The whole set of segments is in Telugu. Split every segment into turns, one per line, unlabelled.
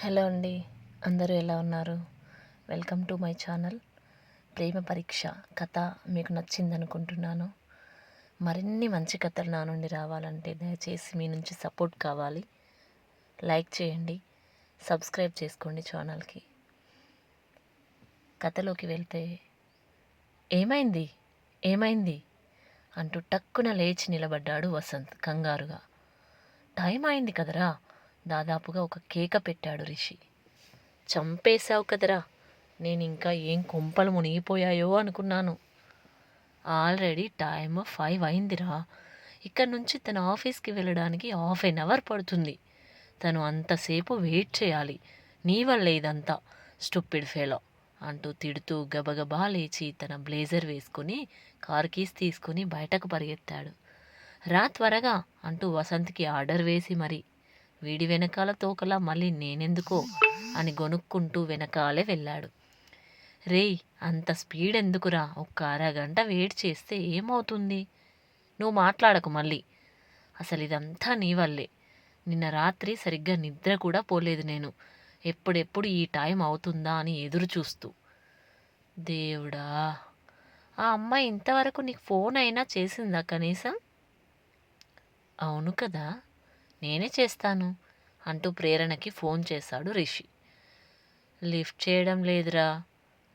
హలో అండి అందరూ ఎలా ఉన్నారు? Welcome to my channel. ప్రేమ పరీక్ష కథ మీకు నచ్చింది అనుకుంటున్నాను మరిన్ని మంచి కథలు నా నుండి రావాలంటే దయచేసి మీ నుంచి సపోర్ట్ కావాలి. లైక్ చేయండి సబ్స్క్రైబ్ చేసుకోండి ఛానల్కి. కథలోకి వెళ్తే ఏమైంది? ఏమైంది? అంటూ టక్కున లేచి నిలబడ్డాడు వసంత్ కంగారుగా. టైం అయింది కదరా? దాదాపుగా ఒక కేక పెట్టాడు రిషి. చంపేశావు కదరా. నేను ఇంకా ఏం కొంపలు మునిగిపోయాయో అనుకున్నాను. ఆల్రెడీ టైమ్ ఫైవ్ అయిందిరా. ఇక్కడ నుంచి తన ఆఫీస్కి వెళ్ళడానికి హాఫ్ ఎన్ అవర్ పడుతుంది. తను అంతసేపు వెయిట్ చేయాలి. నీ వల్ల ఇదంతా. స్టూపిడ్ ఫెలో అంటూ తిడుతూ గబగబా లేచి తన బ్లేజర్ వేసుకుని కార్ కీస్ తీసుకుని బయటకు పరిగెత్తాడు. రా త్వరగా అంటూ వసంత్కి ఆర్డర్ వేసి మరి వీడి వెనకాల తోకలా మళ్ళీ నేనెందుకో అని గొనుక్కుంటూ వెనకాలే వెళ్ళాడు. రేయ్ అంత స్పీడ్ ఎందుకురా ఒక్క అరగంట వెయిట్ చేస్తే ఏమవుతుంది? నువ్వు మాట్లాడకు మళ్ళీ. అసలు ఇదంతా నీ వల్లే. నిన్న రాత్రి సరిగ్గా నిద్ర కూడా పోలేదు నేను. ఎప్పుడెప్పుడు ఈ టైం అవుతుందా అని ఎదురు చూస్తూ దేవుడా! ఆ అమ్మాయి ఇంతవరకు నీకు ఫోన్ అయినా చేసిందా కనీసం? అవును కదా! నేనే చేస్తాను అంటూ ప్రేరణకి ఫోన్ చేశాడు రిషి. లిఫ్ట్ చేయడం లేదురా.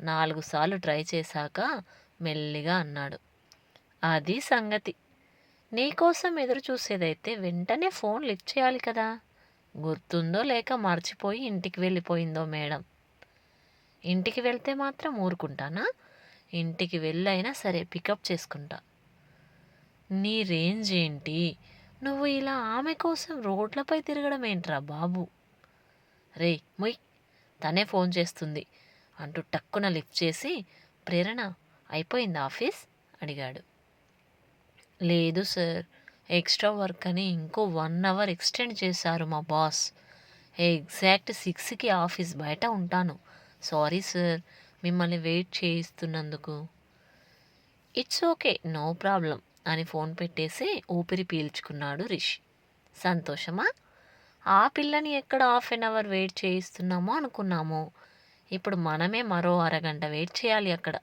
నాలుగు సార్లు ట్రై చేశాక మెల్లిగా అన్నాడు. అది సంగతి. నీకోసం ఎదురు చూసేదైతే వెంటనే ఫోన్ లిఫ్ట్ చేయాలి కదా. గుర్తుందో లేక మర్చిపోయి ఇంటికి వెళ్ళిపోయిందో మేడం. ఇంటికి వెళ్తే మాత్రం ఊరుకుంటానా? ఇంటికి వెళ్ళైనా సరే పికప్ చేసుకుంటా. నీ రేంజ్ ఏంటి? నువ్వు ఇలా ఆమె కోసం రోడ్లపై తిరగడం ఏంట్రా బాబు? రే మొయ్ తనే ఫోన్ చేస్తుంది. అంటూ టక్కున లిఫ్ట్ చేసి ప్రేరణ అయిపోయింది ఆఫీస్? అడిగాడు. లేదు సార్ ఎక్స్ట్రా వర్క్ అని ఇంకో వన్ అవర్ ఎక్స్టెండ్ చేశారు మా బాస్. ఎగ్జాక్ట్ సిక్స్కి ఆఫీస్ బయట ఉంటాను. సారీ సార్ మిమ్మల్ని wait చేయిస్తున్నందుకు. It's okay no problem. అని ఫోన్ పెట్టేసి ఊపిరి పీల్చుకున్నాడు రిషి. సంతోషమా? ఆ పిల్లని ఎక్కడ హాఫ్ అన్ అవర్ వెయిట్ చేయిస్తున్నామో అనుకున్నాము. ఇప్పుడు మనమే మరో అరగంట వెయిట్ చేయాలి అక్కడ.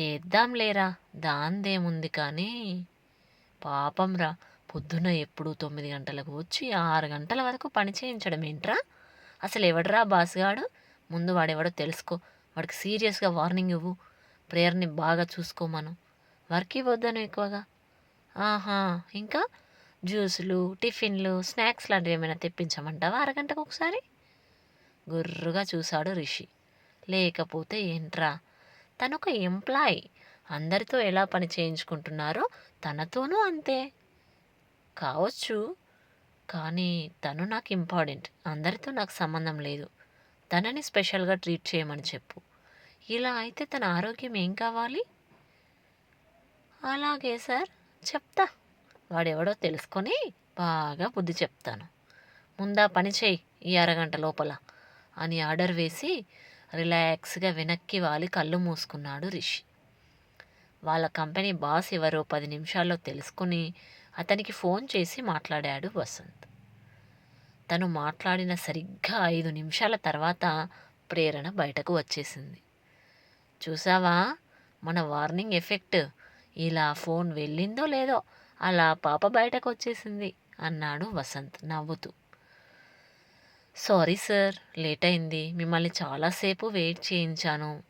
చేద్దాం లేరా దాందేముంది కానీ? పాపం రా పొద్దున ఎప్పుడు తొమ్మిది గంటలకు వచ్చి ఆరు గంటల వరకు పని చేయించడం ఏంట్రా? అసలు ఎవడరా బాస్గాడు? ముందు వాడెవడో తెలుసుకో. వాడికి సీరియస్గా వార్నింగ్ ఇవ్వు. ప్రేయర్ని బాగా చూసుకోమను వర్క్ ఇవ్వద్దాను ఎక్కువగా? ఆహా ఇంకా? జ్యూసులు టిఫిన్లు స్నాక్స్ లాంటివి ఏమైనా తెప్పించమంటావా అరగంటకు ఒకసారి గుర్రుగా చూశాడు రిషి. లేకపోతే ఏంట్రా? తను ఒక ఎంప్లాయ్. అందరితో ఎలా పని చేయించుకుంటున్నారో తనతోనూ అంతే. కావచ్చు. కానీ తను నాకు ఇంపార్టెంట్. అందరితో నాకు సంబంధం లేదు. తనని స్పెషల్గా ట్రీట్ చేయమని చెప్పు. ఇలా అయితే తన ఆరోగ్యం ఏం కావాలి? అలాగే సార్ చెప్తా. వాడెవడో తెలుసుకొని బాగా బుద్ధి చెప్తాను. ముందా పని చేయి ఈ అరగంట లోపల అని ఆర్డర్ వేసి రిలాక్స్గా వెనక్కి వాలి కళ్ళు మూసుకున్నాడు రిషి. వాళ్ళ కంపెనీ బాస్ ఎవరో పది నిమిషాల్లో తెలుసుకుని అతనికి ఫోన్ చేసి మాట్లాడాడు వసంత్. తను మాట్లాడిన సరిగ్గా ఐదు నిమిషాల తర్వాత ప్రేరణ బయటకు వచ్చేసింది. చూసావా? మన వార్నింగ్ ఎఫెక్ట్ ఇలా ఫోన్ వెళ్ళిందో లేదో అలా పాప బయటకు వచ్చేసింది అన్నాడు వసంత్ నవ్వుతూ. సారీ సార్ లేట్ అయింది మిమ్మల్ని చాలాసేపు వెయిట్ చేయించాను.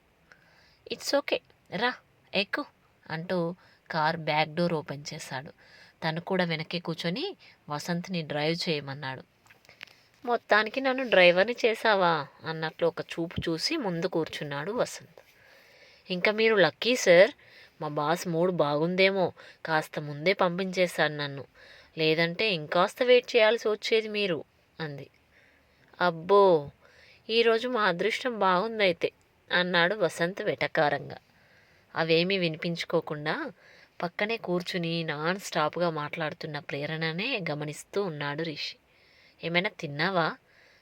ఇట్స్ ఓకే రా ఎక్కు అంటూ కార్ బ్యాక్ డోర్ ఓపెన్ చేశాడు. తను కూడా వెనక్కి కూర్చొని వసంత్ని డ్రైవ్ చేయమన్నాడు. మొత్తానికి నన్ను డ్రైవర్ని చేసావా అన్నట్లు ఒక చూపు చూసి ముందు కూర్చున్నాడు వసంత్. ఇంకా మీరు లక్కీ సార్ మా బాస్ మూడ్ బాగుందేమో కాస్త ముందే పంపించేశాడు నన్ను. లేదంటే ఇంకాస్త వెయిట్ చేయాల్సి వచ్చేది మీరు అంది. అబ్బో ఈరోజు మా అదృష్టం బాగుందైతే అన్నాడు వసంత్ వెటకారంగా. అవేమీ వినిపించుకోకుండా పక్కనే కూర్చుని నాన్ స్టాప్గా మాట్లాడుతున్న ప్రేరణనే గమనిస్తూ ఉన్నాడు రిషి. ఏమైనా తిన్నావా?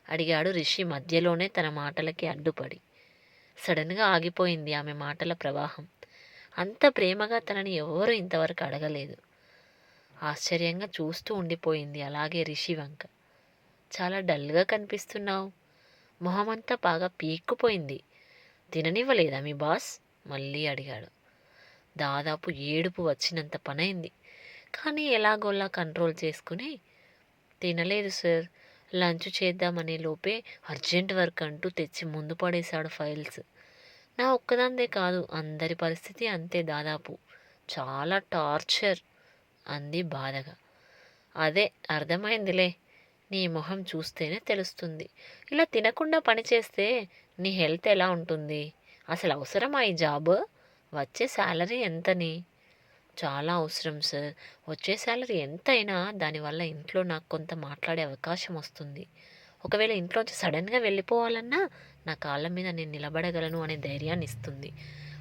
అడిగాడు రిషి మధ్యలోనే తన మాటలకి అడ్డుపడి. సడన్గా ఆగిపోయింది ఆమె మాటల ప్రవాహం. అంత ప్రేమగా తనని ఎవరూ ఇంతవరకు అడగలేదు. ఆశ్చర్యంగా చూస్తూ ఉండిపోయింది అలాగే రిషి వంక. చాలా డల్గా కనిపిస్తున్నావు. మొహమంతా బాగా పీక్కుపోయింది. తిననివ్వలేదా మీ బాస్? మళ్ళీ అడిగాడు. దాదాపు ఏడుపు వచ్చినంత పనైంది. కానీ ఎలాగోలా కంట్రోల్ చేసుకుని తినలేదు సార్ లంచ్ చేద్దామనే లోపే అర్జెంట్ వర్క్ అంటూ తెచ్చి ముందు పడేశాడు ఫైల్స్. నా ఒక్కదాందే కాదు అందరి పరిస్థితి అంతే దాదాపు. చాలా టార్చర్ అంది బాధగా. అదే అర్థమైందిలే నీ మొహం చూస్తేనే తెలుస్తుంది. ఇలా తినకుండా పనిచేస్తే నీ హెల్త్ ఎలా ఉంటుంది? అసలు అవసరమా ఈ జాబ్? వచ్చే శాలరీ ఎంతని? చాలా అవసరం సార్. వచ్చే శాలరీ ఎంతైనా దానివల్ల ఇంట్లో నాకు కొంత మాట్లాడే అవకాశం వస్తుంది. ఒకవేళ ఇంట్లోంచి సడన్గా వెళ్ళిపోవాలన్నా నా కాళ్ళ మీద నేను నిలబడగలను అనే ధైర్యాన్ని ఇస్తుంది.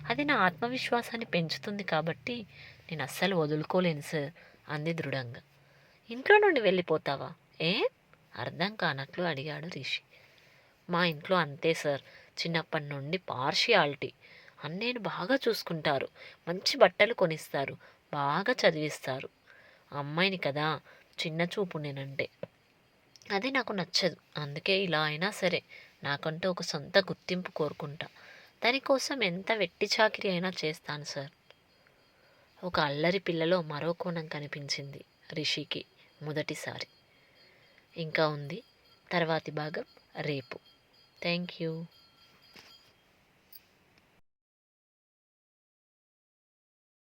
అది నా ఆత్మవిశ్వాసాన్ని పెంచుతుంది కాబట్టి నేను అస్సలు వదులుకోలేను సార్ అంది దృఢంగా. ఇంట్లో నుండి వెళ్ళిపోతావా? ఏ? అర్థం కానట్లు అడిగాడు రిషి. మా ఇంట్లో అంతే సార్ చిన్నప్పటి నుండి పార్షియాలిటీ. అన్నయ్యను బాగా చూసుకుంటారు మంచి బట్టలు కొనిస్తారు బాగా చదివిస్తారు. అమ్మాయిని కదా చిన్న చూపు నేనంటే. అది నాకు నచ్చదు. అందుకే ఇలా అయినా సరే నాకంటూ ఒక సొంత గుర్తింపు కోరుకుంటా. దానికోసం ఎంత వెట్టి చాకిరి అయినా చేస్తాను సార్. ఒక అల్లరి పిల్లలో మరో కోణం కనిపించింది రిషికి మొదటిసారి. ఇంకా ఉంది తర్వాతి భాగం రేపు. Thank you